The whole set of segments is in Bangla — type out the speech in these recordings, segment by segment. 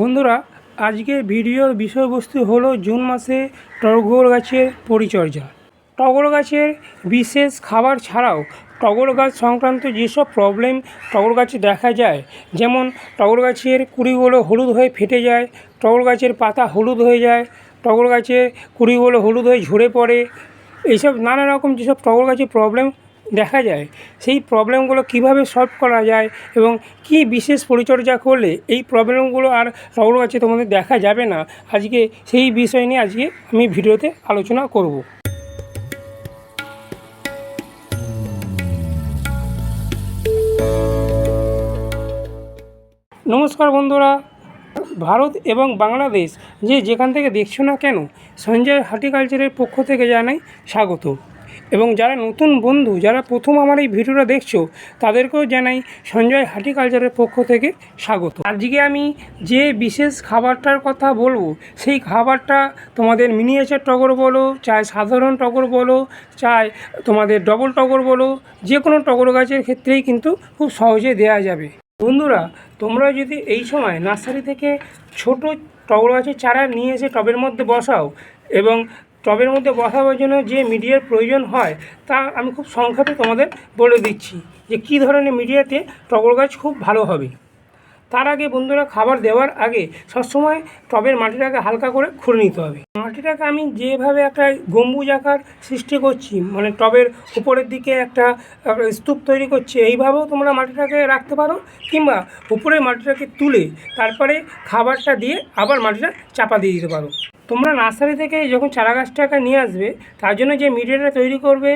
বন্ধুরা আজকের ভিডিওর বিষয়বস্তু হলো জুন মাসে টগর গাছের পরিচর্যা। টগর গাছের বিশেষ খাবার ছাড়াও টগর গাছ সংক্রান্ত যেসব প্রবলেম টগর গাছে দেখা যায়, যেমন টগর গাছের কুড়িগুলো হলুদ হয়ে ফেটে যায় টগর গাছের পাতা হলুদ হয়ে যায় টগর গাছের কুড়িগুলো হলুদ হয়ে ঝরে পড়ে এইসব নানা রকম যেসব টগর গাছের প্রবলেম দেখা যায়, সেই প্রবলেমগুলো কীভাবে সলভ করা যায় এবং কি বিশেষ পরিচর্যা করলে এই প্রবলেমগুলো আর টগর গাছে তোমাদের দেখা যাবে না, আজকে সেই বিষয় নিয়ে আজকে আমি ভিডিওতে আলোচনা করব। নমস্কার বন্ধুরা, ভারত এবং বাংলাদেশ যে যেখান থেকে দেখছ না কেন, সঞ্জয় হার্টিকালচারের পক্ষ থেকে জানাই স্বাগত। এবং যারা নতুন বন্ধু, যারা প্রথম আমার এই ভিডিওটা দেখছ, তাদেরকেও জানাই সঞ্জয় হার্টিকালচারের পক্ষ থেকে স্বাগত। আজকে আমি যে বিশেষ খাবারটার কথা বলব, সেই খাবারটা তোমাদের মিনিয়েচার টগর বলো চাই সাধারণ টগর বলো চাই তোমাদের ডবল টগর বলো, যে কোনো টগর গাছের ক্ষেত্রেই কিন্তু খুব সহজে দেওয়া যাবে। বন্ধুরা, তোমরা যদি এই সময় নার্সারি থেকে ছোট টগর গাছের চারা নিয়ে এসে টবের মধ্যে বসাও এবং টবের মধ্যে বসাবার জন্য যে মিডিয়ার প্রয়োজন হয়, তা আমি খুব সংক্ষেপে তোমাদের বলে দিচ্ছি যে কী ধরনের মিডিয়াতে টগর গাছ খুব ভালো হবে। তার আগে বন্ধুরা খাবার দেওয়ার আগে সবসময় টবের মাটিটাকে হালকা করে খুঁড়ে নিতে হবে। মাটিটাকে আমি যেভাবে একটা গম্বুজ আকার সৃষ্টি করছি মানে টবের উপরের দিকে একটা স্তূপ তৈরি করছি, এইভাবেও তোমরা মাটিটাকে রাখতে পারো কিংবা উপরের মাটিটাকে তুলে তারপরে খাবারটা দিয়ে আবার মাটিটা চাপা দিয়ে দিতে পারো। তোমরা নার্সারি থেকে যখন চারা গাছটাকে নিয়ে আসবে, তার জন্য যে মিডিয়াটা তৈরি করবে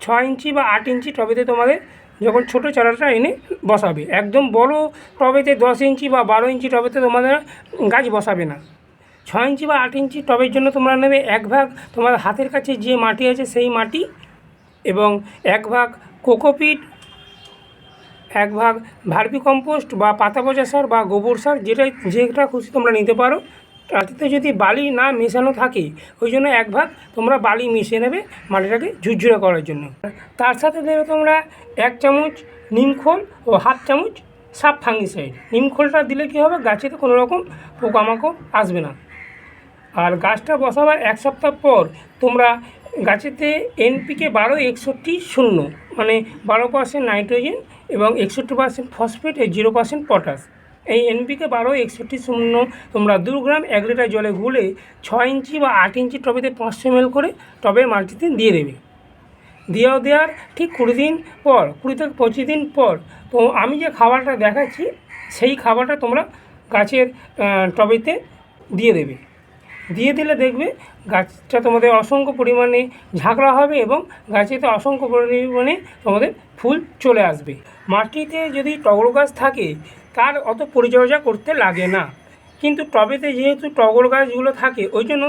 ছ ইঞ্চি বা আট ইঞ্চি টবেতে তোমাদের যখন ছোট চারাটা এনে বসাবে। একদম বড় টবেতে দশ ইঞ্চি বা বারো ইঞ্চি টবেতে তোমাদের গাছ বসাবে না। ছ ইঞ্চি বা আট ইঞ্চি টবের জন্য তোমরা নেবে এক ভাগ তোমার হাতের কাছে যে মাটি আছে সেই মাটি এবং এক ভাগ কোকোপিট, এক ভাগ ভার্মি কম্পোস্ট বা পাতা পচা সার বা গোবর সার যেটা যেটা খুশি তোমরা নিতে পারো। তাতে যদি বালি না মেশানো থাকে, ওই জন্য এক ভাগ তোমরা বালি মিশিয়ে নেবে মাটিটাকে ঝুরঝুরে করার জন্য। তার সাথে দেবে তোমরা এক চামচ নিমখোল ও হাফ চামচ সাপ ফাঙ্গিসাইড। নিমখোলটা দিলে কী হবে? গাছেতে কোনো রকম পোকামাকড় আসবে না। আর গাছটা বসাবার এক সপ্তাহ পর তোমরা গাছেতে এনপিকে বারো একষট্টি শূন্য মানে বারো পার্সেন্ট নাইট্রোজেন এবং একষট্টি percent phosphate zero percent potash এই এনপিকে বারো, একষট্টি, শূন্য, তোমরা দু গ্রাম এক লিটার জলে গুলে ছয় ইঞ্চি বা আট ইঞ্চি টবেতে পাঁচশো এমএল করে টবের মাটিতে দিয়ে দেবে। দেওয়া দেওয়ার ঠিক কুড়ি দিন পর, কুড়ি থেকে পঁচিশ দিন পর, তো আমি যে খাবারটা দেখাচ্ছি, সেই খাবারটা তোমরা গাছের টবেতে দিয়ে দেবে। দিয়ে দিলে দেখবে গাছটা তোমাদের অসংখ্য পরিমাণে ঝাঁকড়া হবে এবং গাছেতে অসংখ্য পরিমাণে তোমাদের ফুল চলে আসবে। মাটিতে যদি টগর গাছ থাকে তার অত পরিচর্যা করতে লাগে না। কিন্তু টবেতে যেহেতু টগর গাছগুলো থাকে, ওই জন্য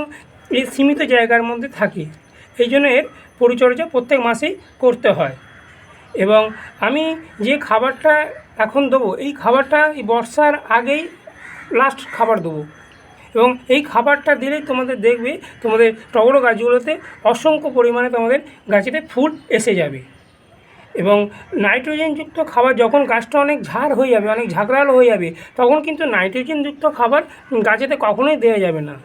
এই সীমিত জায়গার মধ্যে থাকে। এই জন্য এর পরিচর্যা প্রত্যেক মাসেই করতে হয়। এবং আমি যে খাবারটা এখন দেবো, এই খাবারটা এই বর্ষার আগেই লাস্ট খাবার দেবো। এবং এই খাবারটা দিলেই তোমাদের দেখবে, তোমাদের টগর গাছগুলোতে অসংখ্য পরিমাণে তোমাদের গাছেতে ফুল এসে যাবে। এবং নাইট্রোজেনযুক্ত খাবার যখন গাছটা অনেক ঝাড় হয়ে যাবে, অনেক ঝাঁকড়ালো হয়ে যাবে, তখন কিন্তু নাইট্রোজেনযুক্ত খাবার গাছেতে কখনোই দেওয়া যাবে না।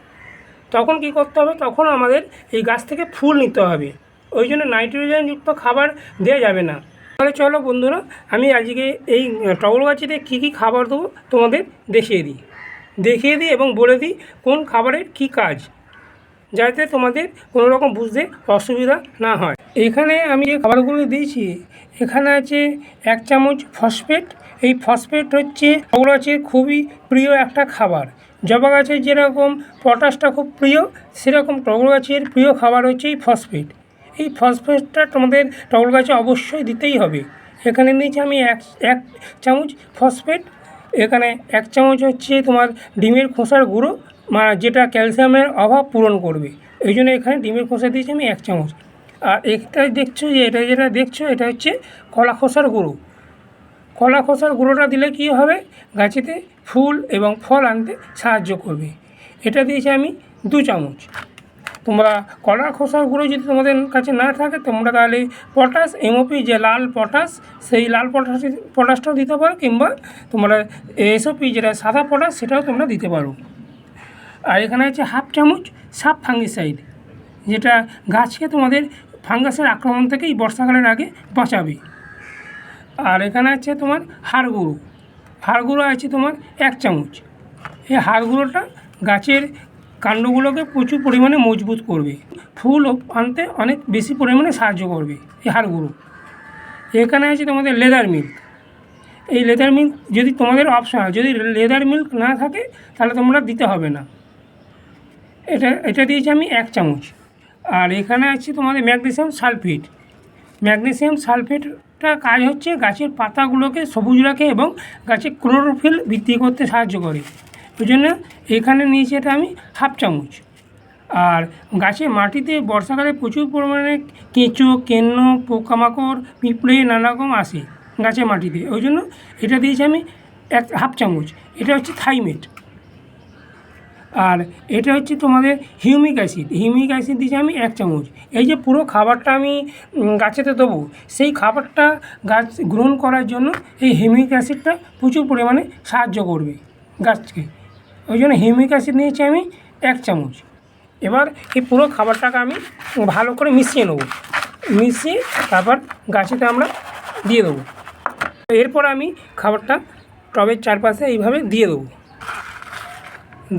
তখন কি করতে হবে? তখন আমাদের এই গাছ থেকে ফুল নিতে হবে। ওই জন্য নাইট্রোজেনযুক্ত খাবার দেওয়া যাবে না। তাহলে চলো বন্ধুরা, আমি আজকে এই টগর গাছেতে কী কী খাবার দেবো তোমাদের দেখিয়ে দিই। দেখিয়ে দিই এবং বলে দিই কোন খাবারের কী কাজ। যাতে তোমাদের কোনো রকম বুঝতে অসুবিধা না হয়। এখানে আমি যে খাবারগুলো দিয়েছি, এখানে আছে এক চামচ ফসফেট। এই ফসফেট হচ্ছে গাছের খুবই প্রিয় একটা খাবার। জবা গাছের যেরকম পটাশটা খুব প্রিয়, সেরকম টগর গাছের প্রিয় খাবার হচ্ছে এই ফসফেট। এই ফসফেটটা তোমাদের টগর গাছে অবশ্যই দিতেই হবে। এখানে নিয়েছি আমি এক এক চামচ ফসফেট। এখানে এক চামচ হচ্ছে তোমার ডিমের খোসার গুঁড়ো। যেটা ক্যালসিয়ামের অভাব পূরণ করবে। এই জন্য এখানে ডিমের খোসা দিয়েছি আমি এক চামচ। আর এটা দেখছ যে, এটা যেটা দেখছ, এটা হচ্ছে কলা খোসার গুঁড়ো। কলা খোসার গুঁড়োটা দিলে কী হবে? গাছেতে ফুল এবং ফল আনতে সাহায্য করবে। এটা দিয়েছি আমি দু চামচ। তোমরা কলা খোসার গুঁড়ো যদি তোমাদের কাছে না থাকে, তোমরা তাহলে পটাশ এমওপি যে লাল পটাশ, সেই লাল পটাশ, পটাশটাও দিতে পারো, কিংবা তোমরা এসওপি যেটা সাদা পটাশ, সেটাও তোমরা দিতে পারো। আর এখানে আছে হাফ চামচ সাপ ফাঙ্গিসাইড যেটা গাছকে তোমাদের ফাঙ্গাসের আক্রমণ থেকে এই বর্ষাকালের আগে বাঁচাবে। আর এখানে আছে তোমার হাড় গুঁড়ো হাড় গুঁড়ো আছে তোমার এক চামচ। এই হাড় গুঁড়োটা গাছের কাণ্ডগুলোকে প্রচুর পরিমাণে মজবুত করবে, ফুল আনতে অনেক বেশি পরিমাণে সাহায্য করবে এই গুঁড়ো এখানে আছে তোমাদের লেদার মিল্ক, এই লেদার মিল্ক যদি তোমাদের অপশনাল যদি লেদার মিল্ক না থাকে তাহলে তোমরা দিতে হবে না। এটা এটা দিয়েছি আমি এক চামচ। আর এখানে আছে তোমাদের ম্যাগনেসিয়াম সালফেট। ম্যাগনেসিয়াম সালফেটটা কাজ হচ্ছে গাছের পাতাগুলোকে সবুজ রাখে এবং গাছে ক্লোরোফিল বৃদ্ধি করতে সাহায্য করে। ওই জন্য এখানে নিয়েছি এটা আমি হাফ চামচ। আর গাছে মাটিতে বর্ষাকালে প্রচুর পরিমাণে কেঁচো, কেন্ন, পোকামাকড়, পিঁপড়ে নানা রকম আসে গাছের মাটিতে। ওই জন্য এটা দিয়েছি আমি এক, হাফ চামচ। এটা হচ্ছে থাইমেট। আর এটা হচ্ছে তোমাদের হিউমিক অ্যাসিড। হিউমিক অ্যাসিড দিয়েছি আমি এক চামচ। এই যে পুরো খাবারটা আমি গাছেতে দেবো, সেই খাবারটা গাছ গ্রহণ করার জন্য এই হিউমিক অ্যাসিডটা প্রচুর পরিমাণে সাহায্য করবে গাছকে। ওই জন্য হিউমিক অ্যাসিড নিয়েছি আমি এক চামচ। এবার এই পুরো খাবারটাকে আমি ভালো করে মিশিয়ে নেব। মিশিয়ে তারপর গাছেতে আমরা দিয়ে দেবো। এরপর আমি খাবারটা টবের চারপাশে এইভাবে দিয়ে দেবো।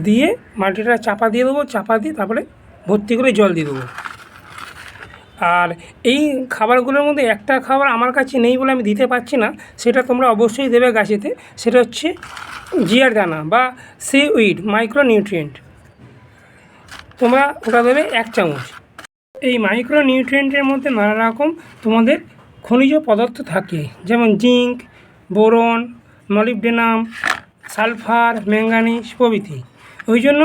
দিয়ে মাটিটা চাপা দিয়ে দেবো, চাপা দিয়ে তারপরে ভর্তি করে জল দিয়ে দেবো। আর এই খাবারগুলোর মধ্যে একটা খাবার আমার কাছে নেই বলে আমি দিতে পারছি না, সেটা তোমরা অবশ্যই দেবে গাছেতে, সেটা হচ্ছে জিয়ার দানা বা সি উইড মাইক্রো নিউট্রিয়েন্ট তোমরা ওটা দেবে এক চামচ। এই মাইক্রো নিউট্রিয়েন্টের মধ্যে নানা রকম তোমাদের খনিজ পদার্থ থাকে, যেমন zinc, boron, molybdenum, sulphur manganese প্রভৃতি। ওই জন্য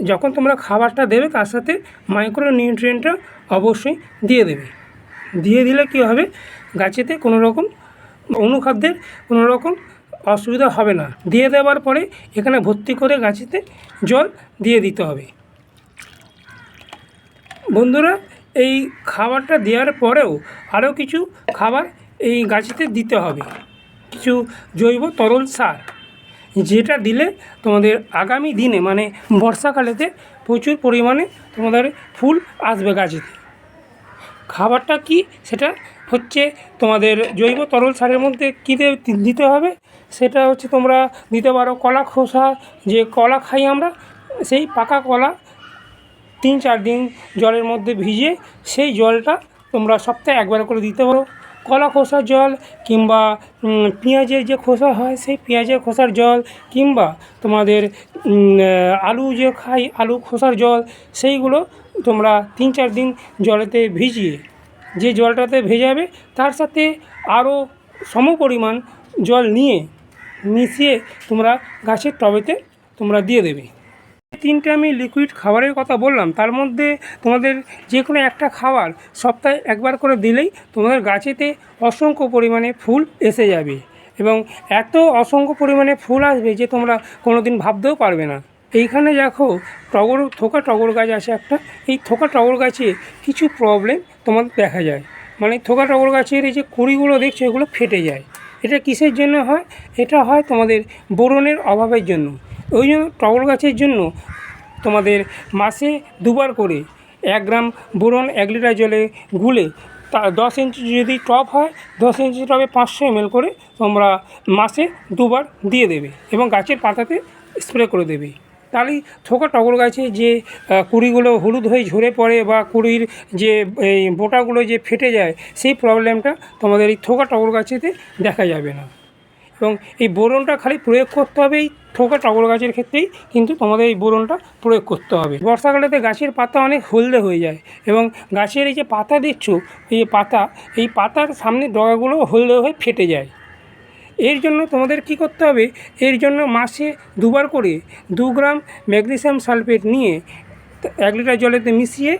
যখন তোমরা খাবারটা দেবে, তার সাথে মাইক্রো নিউট্রিয়েন্টটা অবশ্যই দিয়ে দেবে। দিয়ে দিলে কী হবে? গাছেতে কোনো রকম অনুখাদ্যের কোনো রকম অসুবিধা হবে না। দিয়ে দেওয়ার পরে এখানে ভর্তি করে গাছেতে জল দিয়ে দিতে হবে। বন্ধুরা, এই খাবারটা দেওয়ার পরেও আরও কিছু খাবার এই গাছেতে দিতে হবে। কিছু জৈব তরল সার। যেটা দিলে তোমাদের আগামী দিনে মানে বর্ষাকালেতে প্রচুর পরিমাণে তোমাদের ফুল আসবে গাছেতে। খাবারটা কি সেটা হচ্ছে তোমাদের জৈব তরল সারের মধ্যে কী দিতে হবে? সেটা হচ্ছে তোমরা দিতে পারো কলা খোসা, যে কলা খাই আমরা, সেই পাকা কলা তিন চার দিন জলের মধ্যে ভিজিয়ে সেই জলটা তোমরা সপ্তাহে একবার করে দিতে পারো। কলা খোসার জল কিংবা পেঁয়াজের যে খোসা হয়, সেই পেঁয়াজের খোসার জল কিংবা তোমাদের আলু যে খাই, আলু খোসার জল, সেইগুলো তোমরা তিন চার দিন জলেতে ভিজিয়ে, যে জলটাতে ভেজাবে, তার সাথে আরও সমপরিমাণ জল নিয়ে মিশিয়ে তোমরা গাছের টবেতে তোমরা দিয়ে দেবে। তিনটে আমি লিকুইড খাবারের কথা বললাম, তার মধ্যে তোমাদের যে কোনো একটা খাবার সপ্তাহে একবার করে দিলেই তোমাদের গাছেতে অসংখ্য পরিমাণে ফুল এসে যাবে এবং এত অসংখ্য পরিমাণে ফুল আসবে যে তোমরা কোনো দিন ভাবতেও পারবে না। এইখানে দেখো টগর, থোকা টগর গাছ আছে একটা, এই থোকা টগর গাছে কিছু প্রবলেম তোমাদের দেখা যায়। মানে থোকা টগর গাছের এই যে কুড়িগুলো দেখছ, এগুলো ফেটে যায়। এটা কিসের জন্য হয়? এটা হয় তোমাদের বোরনের অভাবের জন্য। ওই জন্য টগর গাছের জন্য তোমাদের মাসে দুবার করে এক গ্রাম বোরন এক লিটার জলে গুলে তা দশ ইঞ্চি যদি টপ হয়, দশ ইঞ্চি টবে পাঁচশো এমএল করে তোমরা মাসে দুবার দিয়ে দেবে এবং গাছের পাতাতে স্প্রে করে দেবে। তাহলেই থোকা টগর গাছে যে কুড়িগুলো হলুদ হয়ে ঝরে পড়ে বা কুড়ির যে, এই বোটাগুলো যে ফেটে যায়, সেই প্রবলেমটা তোমাদের এই থোকা টগর গাছেতে দেখা যাবে না। এবং এই বোরনটা খালি প্রয়োগ করতে হবে এই থোকা টগর গাছের ক্ষেত্রেই, কিন্তু তোমাদের এই বোরনটা প্রয়োগ করতে হবে। বর্ষাকালেতে গাছের পাতা অনেক হলদে হয়ে যায় এবং গাছের এই যে পাতা দিচ্ছ এই পাতা, এই পাতার সামনে ডগাগুলো হলদে হয়ে ফেটে যায়। এর জন্য তোমাদের কি করতে হবে, এর জন্য মাসে দুবার করে দু গ্রাম ম্যাগনেসিয়াম সালফেট নিয়ে এক লিটার জলেতে মিশিয়ে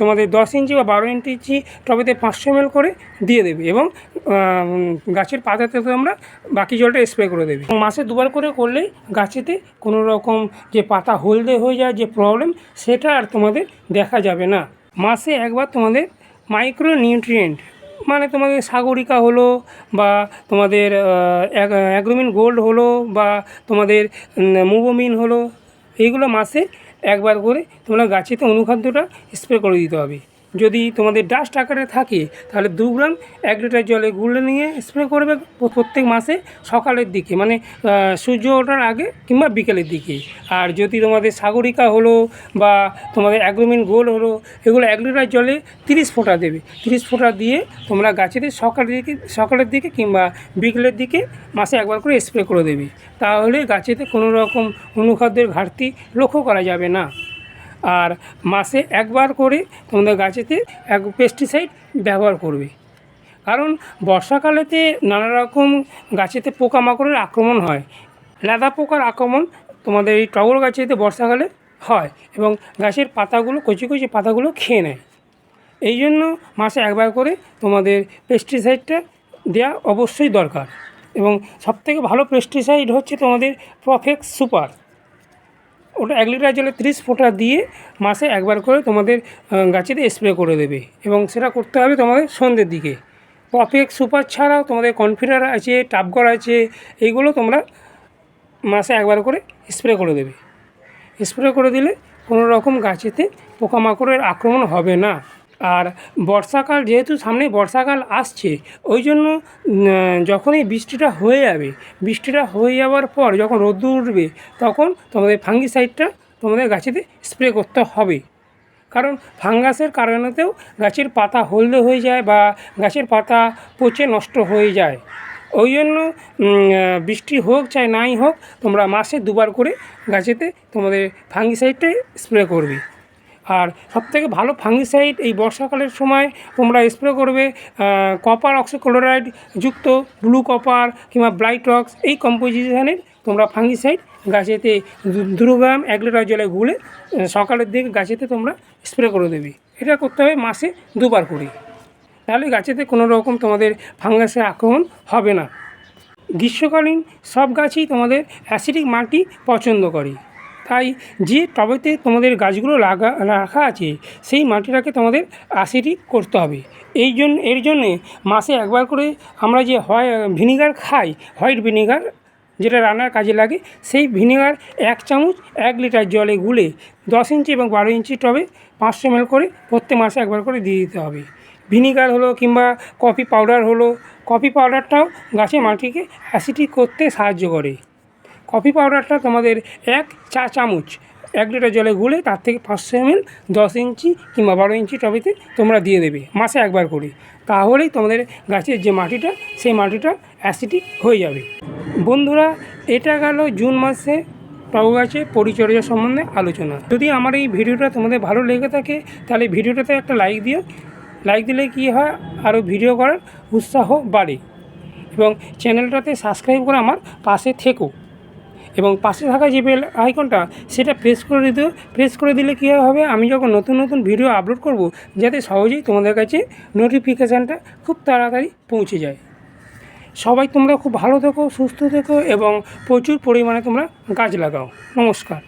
তোমাদের দশ ইঞ্চি বা বারো ইঞ্চি টবেতে পাঁচশো এমএল করে দিয়ে দেবে এবং গাছের পাতাতে তোমরা বাকি জলটা স্প্রে করে দেবে। মাসে দুবার করে করলেই গাছেতে কোনো রকম যে পাতা হলদে হয়ে যায়, যে প্রবলেম সেটা আর তোমাদের দেখা যাবে না। মাসে একবার তোমাদের মাইক্রো নিউট্রিয়েন্ট মানে তোমাদের সাগরিকা হলো বা তোমাদের অ্যাগ্রোমিন গোল্ড হলো বা তোমাদের মুভোমিন হলো, এইগুলো মাসে একবার করে তোমরা গাছেতে অনুখাদ্যটা স্প্রে করে দিতে হবে। যদি তোমাদের ডাস্ট আকারে থাকে, তাহলে দু গ্রাম এক লিটার জলে গুলে নিয়ে স্প্রে করবে প্রত্যেক মাসে সকালের দিকে মানে সূর্য ওঠার আগে কিংবা বিকেলের দিকে। আর যদি তোমাদের সাগরিকা হলো বা তোমাদের অ্যাগ্রোমিন গোল হলো, এগুলো এক লিটার জলে তিরিশ ফোঁটা দেবে। তিরিশ ফোঁটা দিয়ে তোমরা গাছেতে সকালের দিকে সকালের দিকে কিংবা বিকেলের দিকে মাসে একবার করে স্প্রে করে দেবে। তাহলে গাছেতে কোনো রকম অনুখাদ্যের ঘাটতি লক্ষ্য করা যাবে না। আর মাসে একবার করে তোমাদের গাছেতে এক পেস্টিসাইড ব্যবহার করবে। কারণ বর্ষাকালেতে নানা রকম গাছেতে পোকামাকড়ের আক্রমণ হয়। লেদা পোকার আক্রমণ তোমাদের এই টগর গাছেতে বর্ষাকালে হয় এবং গাছের পাতাগুলো, কচি কচি পাতাগুলো খেয়ে নেয়। এই জন্য মাসে একবার করে তোমাদের পেস্টিসাইডটা দেওয়া অবশ্যই দরকার। এবং সবথেকে ভালো পেস্টিসাইড হচ্ছে তোমাদের প্রফেক্স সুপার ওটা এক লিটার জলে ত্রিশ ফোঁটা দিয়ে মাসে একবার করে তোমাদের গাছেতে স্প্রে করে দেবে এবং সেটা করতে হবে তোমাদের সন্ধ্যের দিকে। পপেক সুপার ছাড়াও তোমাদের কনফিডার আছে টাপগর আছে, এইগুলো তোমরা মাসে একবার করে স্প্রে করে দেবে। স্প্রে করে দিলে কোনো রকম গাছেতে পোকামাকড়ের আক্রমণ হবে না। আর বর্ষাকাল যেহেতু সামনে বর্ষাকাল আসছে, ওই জন্য যখনই বৃষ্টিটা হয়ে যাবে, বৃষ্টিটা হয়ে যাওয়ার পর যখন রোদ্দুর উঠবে, তখন তোমাদের ফাঙ্গিসাইডটা তোমাদের গাছেতে স্প্রে করতে হবে। কারণ ফাঙ্গাসের কারণেতেও গাছের পাতা হলদে হয়ে যায় বা গাছের পাতা পচে নষ্ট হয়ে যায়। ওই জন্য বৃষ্টি হোক চাই নাই হোক, তোমরা মাসে দুবার করে গাছেতে তোমাদের ফাঙ্গিসাইডটাই স্প্রে করবে। আর সবথেকে ভালো ফাঙ্গিসাইড এই বর্ষাকালের সময় তোমরা স্প্রে করবে কপার অক্সিক্লোরাইড যুক্ত ব্লু কপার কিংবা ব্লাইটক্স এই কম্পোজিশনের তোমরা ফাঙ্গিসাইড গাছেতে দু- দু গ্রাম এক লিটার জলে গুলে সকালের দিকে গাছেতে তোমরা স্প্রে করে দেবে। এটা করতে হবে মাসে দুবার করে। তাহলে গাছেতে কোনো রকম তোমাদের ফাঙ্গাসের আক্রমণ হবে না। গ্রীষ্মকালীন সব গাছই তোমাদের অ্যাসিডিক মাটি পছন্দ করে। তাই যে টবেতে তোমাদের গাছগুলো লাগা, রাখা আছে, সেই মাটিটাকে তোমাদের অ্যাসিডিক করতে হবে। এই জন্য এর জন্যে মাসে একবার করে আমরা যে হয়, ভিনিগার খাই, হোয়াইট ভিনিগার, যেটা রান্নার কাজে লাগে, সেই ভিনেগার এক চামচ, এক লিটার জলে গুলে দশ ইঞ্চি এবং বারো ইঞ্চি টবে পাঁচশো এমএল করে প্রত্যেক মাসে একবার করে দিয়ে দিতে হবে। ভিনিগার হলো কিংবা কফি পাউডার হলো, কফি পাউডারটাও গাছে মাটিকে অ্যাসিডিক করতে সাহায্য করে। কফি পাউডারটা তোমাদের এক চা চামচ, এক লিটার জলে গুলে তার থেকে পাঁচশো এমএল দশ ইঞ্চি কিংবা বারো ইঞ্চি টবেতে তোমরা দিয়ে দেবে, মাসে একবার করে। তাহলেই তোমাদের গাছের যে মাটিটা, সেই মাটিটা অ্যাসিডিক হয়ে যাবে। বন্ধুরা, এটা গেল জুন মাসে টব গাছে পরিচর্যা সম্বন্ধে আলোচনা। যদি আমার এই ভিডিওটা তোমাদের ভালো লেগে থাকে, তাহলে ভিডিওটাতে একটা লাইক দিও। লাইক দিলে কি হয়? আরও ভিডিও করার উৎসাহ বাড়ে এবং চ্যানেলটাতে সাবস্ক্রাইব করে আমার পাশে থেকো। এবং পাশে থাকা যে বেল আইকনটা, সেটা প্রেস করে দিতে প্রেস করে দিলে কী হবে? আমি যখন নতুন নতুন ভিডিও আপলোড করব, যাতে সহজেই তোমাদের কাছে নোটিফিকেশানটা খুব তাড়াতাড়ি পৌঁছে যায়। সবাই তোমরা খুব ভালো থেকো, সুস্থ থেকো এবং প্রচুর পরিমাণে তোমরা গাছ লাগাও। নমস্কার।